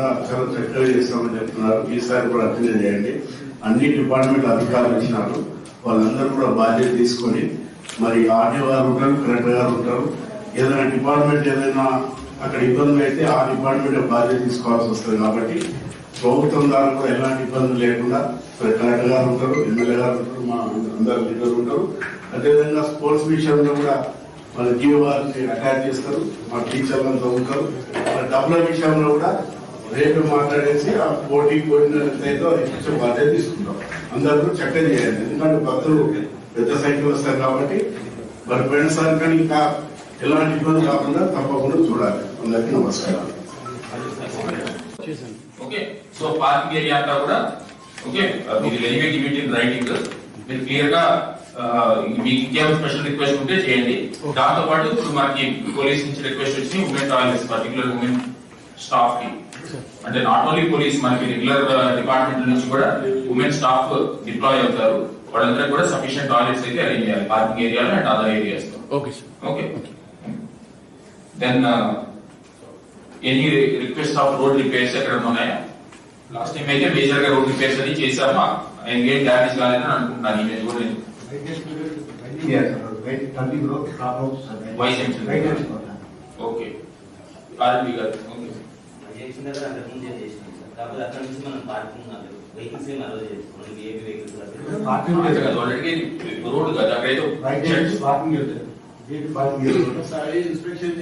కూడా చాలా చక్కగా చేస్తామని చెప్తున్నారు. ఈసారి కూడా అటెండ్ చేయండి. అన్ని డిపార్ట్మెంట్ అధికారులు ఇచ్చినారు. వాళ్ళందరూ కూడా బాధ్యత తీసుకొని మరి ఆర్డీఓ గారు ఉంటారు కలెక్టర్ గారు ఉంటారు. ఏదైనా డిపార్ట్మెంట్ ఏదైనా అక్కడ ఇబ్బందులు అయితే ఆ డిపార్ట్మెంట్ బాధ్యత తీసుకోవాల్సి వస్తుంది కాబట్టి ప్రభుత్వం ద్వారా కూడా ఎలాంటి ఇబ్బందులు లేకుండా కలెక్టర్ గారు ఉంటారు ఎమ్మెల్యే గారు ఉంటారు మా అందరు లీడర్లు ఉంటారు. అదేవిధంగా స్పోర్ట్స్ విషయంలో కూడా మన జీవో వారిని అటాచ్ చేస్తారు. మా టీచర్లంతా ఉంటారు. డబ్బుల విషయంలో కూడా రేపు మాట్లాడేసి ఆ పోటీ పోయినట్లయితే అది కొంచెం బాధ్యత తీసుకుంటాం. అందరూ చక్కగా చేయాలి. ఎందుకంటే భక్తులు పెద్ద సంఖ్యలో వస్తారు కాబట్టి మరి పోయినసారి కానీ ఇంకా ఎలాంటి ఇబ్బంది కాకుండా తప్పకుండా చూడాలి. అందరికీ నమస్కారం ఓకే. సో పార్కింగ్ ఏరియా అంతా కూడా ఓకే. మీరు ఎలివేట్ ఇన్ రైటింగ్ మీరు క్లియర్గా మీకు ఇంకేమైనా స్పెషల్ రిక్వెస్ట్ ఉంటే చేయండి. దాంతో పాటు ఇప్పుడు మనకి పోలీస్ నుంచి రిక్వెస్ట్ వచ్చి ఉమెన్ టాయిలెట్స్ పర్టికులర్ ఉమెన్ స్టాఫ్కి అంటే నాట్ ఓన్లీ పోలీస్ మనకి రెగ్యులర్ డిపార్ట్మెంట్ నుంచి కూడా ఉమెన్ స్టాఫ్ డిప్లాయ్ అవుతారు వాళ్ళందరూ కూడా సఫిషియెంట్ టాయిలెట్స్ అయితే అరేంజ్ చేయాలి పార్కింగ్ ఏరియాలో అండ్ అదర్ ఏరియాస్ లో okay sir okay then any request of road repairs ఎక్కడ ఉన్నాయా లాస్ట్ టైం అయితే మేజర్ గా రోడ్ రిపేర్స్ అది చేసామా ఇంకేం డ్యామేజ్ కాలేదని అనుకుంటున్నాను ఇమేజ్ కూడా నేను. Vice MP. ఓకే ఆర్ఎంపీ గారు ఓకే చేసిన దగ్గర అంతకు ముందు ఏం చేసినాం సార్ కాకపోతే అక్కడ నుంచి మనం పార్కింగ్ అవ్వలేదు వెహికల్స్ ఏం అలౌ చేసుకోండి ఏబీ వెహికల్స్ అంతే కదా ఆల్రెడీ రోడ్ కదా అక్కడైతే ఇన్స్పెక్షన్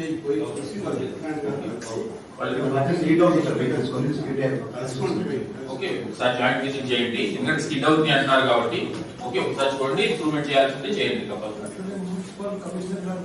ఓకే ఒకసారి జాయింట్ విజిట్ చేయండి ఎందుకంటే స్కిడ్ అవుతుంది అంటున్నారు కాబట్టి ఓకే ఒకసారి చూడండి ఇంప్రూవ్మెంట్ చేయాల్సింది చేయండి కంపల్సరీ మున్సిపల్ కమిషనర్ గారు